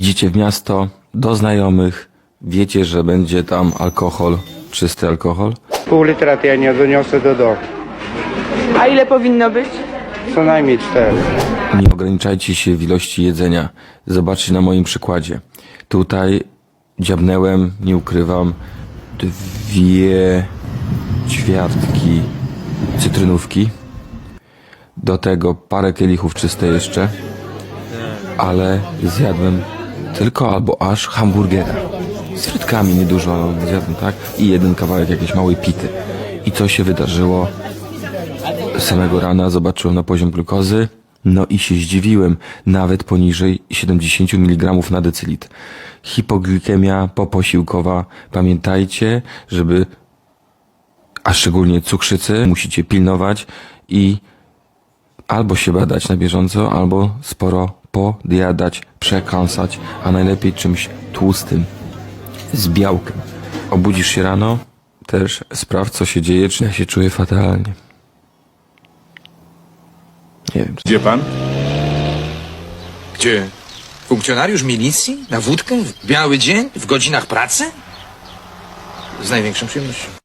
Idziecie w miasto, do znajomych, wiecie, że będzie tam alkohol, czysty alkohol. Pół litra to ja nie doniosę do domu. A ile powinno być? Co najmniej cztery. Nie ograniczajcie się w ilości jedzenia. Zobaczcie na moim przykładzie. Tutaj dziabnęłem, nie ukrywam, dwie ćwiartki cytrynówki. Do tego parę kielichów czyste jeszcze. Ale zjadłem tylko albo aż hamburgera. Z frytkami niedużo zjadłem, tak? I jeden kawałek jakiejś małej pity. I co się wydarzyło? samego rana zobaczyłem na poziom glukozy, no i się zdziwiłem, nawet poniżej 70 mg na decylitr. Hipoglikemia poposiłkowa, pamiętajcie, żeby, a szczególnie cukrzycy, musicie pilnować i albo się badać na bieżąco, albo sporo podjadać, przekąsać, a najlepiej czymś tłustym, z białkiem. Obudzisz się rano, też sprawdź co się dzieje, czy ja się czuję fatalnie. Nie wiem. Gdzie pan? Gdzie? Funkcjonariusz milicji? Na wódkę? W biały dzień? W godzinach pracy? Z największą przyjemnością.